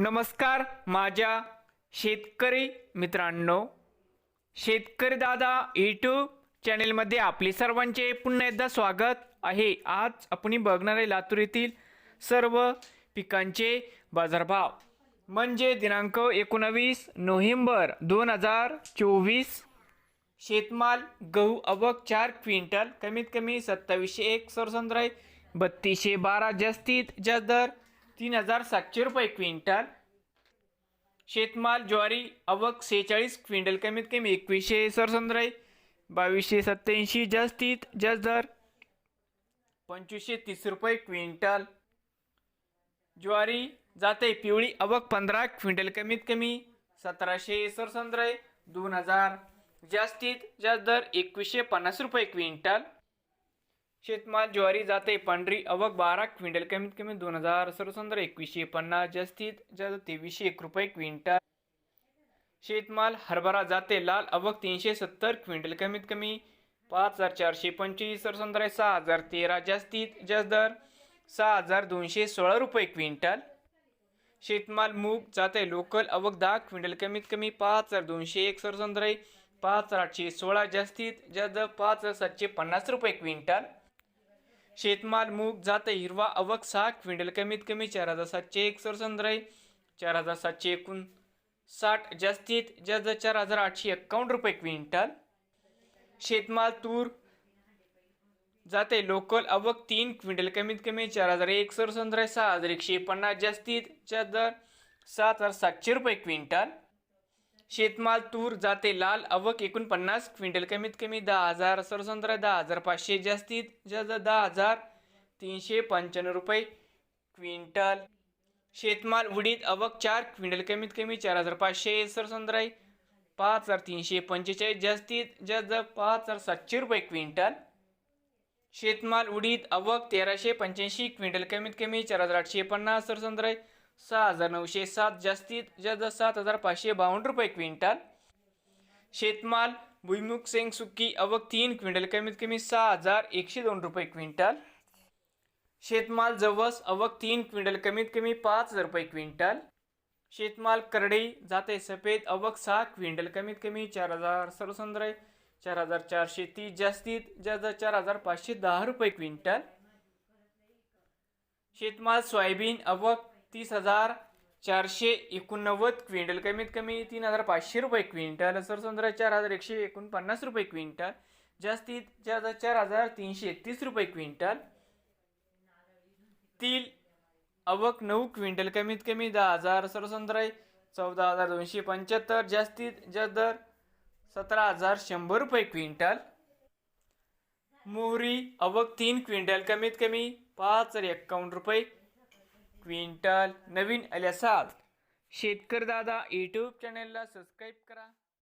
नमस्कार माझ्या शेतकरी मित्रांनो. शेतकरी दादा यूट्यूब चॅनेलमध्ये आपले सर्वांचे पुन्हा एकदा स्वागत आहे. आज आपण बघणार आहे लातूर येथील सर्व पिकांचे बाजारभाव. म्हणजे दिनांक एकोणावीस नोव्हेंबर दोन हजार चोवीस. शेतमाल गहू अवक चार क्विंटल कमीत कमी सत्तावीसशे एक सरसंद्राय बत्तीसशे बारा जास्तीत जास्त दर तीन हजार सातशे रुपये क्विंटल. शेतमाल ज्वारी अवक सेहेचाळीस क्विंटल कमीत कमी एकवीसशे सरसंद्राई बावीसशे सत्त्याऐंशी जास्तीत जास्त दर. पंचवीसशे तीस रुपये क्विंटल. ज्वारी जाते पिवळी अवक पंधरा क्विंटल कमीत कमी सतराशे सरसंद्राई दोन हजार जास्तीत जास्त दर एकवीसशे पन्नास रुपये क्विंटल. शेतमाल ज्वारी जाते पांढरी अवक बारा क्विंटल कमीत कमी दोन हजार सर्वसंद्र एकवीसशे पन्नास जास्तीत जास्त तेवीसशे एक रुपये क्विंटल. शेतमाल हरभरा जाते लाल अवक तीनशे सत्तर क्विंटल कमीत कमी पाच हजार चारशे पंचवीस सरसंद्र सहा हजार तेरा जास्तीत जास्त दर सहा हजार दोनशे सोळा रुपये क्विंटल. शेतमाल मूग जाते लोकल अवक दहा क्विंटल कमीत कमी पाच हजार दोनशे एक सरसंद्र पाच हजार आठशे सोळा जास्तीत जास्त पाच हजार सातशे पन्नास रुपये क्विंटल. शेतमाल मूग जाते हिरवा अवक सहा क्विंटल कमीत कमी चार हजार सातशे एक सरसंद्र चार हजार सातशे एकूण साठ जास्तीत जास्त चार हजार आठशे एक्कावन्न रुपये क्विंटल. शेतमाल तूर जाते लोकल अवक तीन क्विंटल कमीत कमी चार हजार एक सहा हजार एकशे पन्नास जास्तीत जास्त दर सात हजार सातशे रुपये क्विंटल. शेतमाल तूर जाते लाल अवक एकोणपन्नास क्विंटल कमीत कमी दहा हजार सरसंद्र दहा हजार पाचशे जास्तीत जास्त दहा हजार तीनशे पंच्याण्णव रुपये क्विंटल. शेतमाल उडीद अवक चार क्विंटल कमीत कमी चार हजार पाचशे सरसंद्र पाच हजार तीनशे पंचेचाळीस जास्तीत जास्त पाच हजार सातशे रुपये क्विंटल. शेतमाल उडीद अवक तेराशे पंच्याऐंशी क्विंटल कमीत कमी चार हजार आठशे पन्नास सरसंद्र सहा हजार नऊशे सात जास्तीत जास्त सात हजार पाचशे बावन्न रुपये क्विंटल. शेतमाल भुईमुग सेंग सुक्की अवक तीन क्विंटल कमीत कमी सहा हजार एकशे दोन रुपये क्विंटल. शेतमाल जवस अवक तीन क्विंटल कमीत कमी पाच हजार रुपये क्विंटल. शेतमाल करडई जाते सफेद अवक सहा क्विंटल कमीत कमी चार हजार सर्वसंद्र चार हजार चारशे तीस जास्तीत जास्त चार हजार पाचशे दहा रुपये क्विंटल. शेतमाल सोयाबीन अवक तीस हजार चारशे एकोणनव्वद क्विंटल कमीत कमी तीन हजार पाचशे रुपये क्विंटल सरसंद्र चार हजार एकशे एकोणपन्नास रुपये क्विंटल जास्तीत जास्त चार हजार तीनशे एकतीस रुपये क्विंटल. तील अवक नऊ क्विंटल कमीत कमी दहा हजार सरसंद्राय चौदा हजार दोनशे पंच्याहत्तर जास्तीत जास्त दर सतरा हजार शंभर रुपये क्विंटल. मोहरी अवक तीन क्विंटल कमीत कमी पाच हजार एक्कावन्न रुपये क्विंटल नवीन आल्यासाल शेतकरी दादा यूट्यूब चॅनलला सबस्क्राईब करा.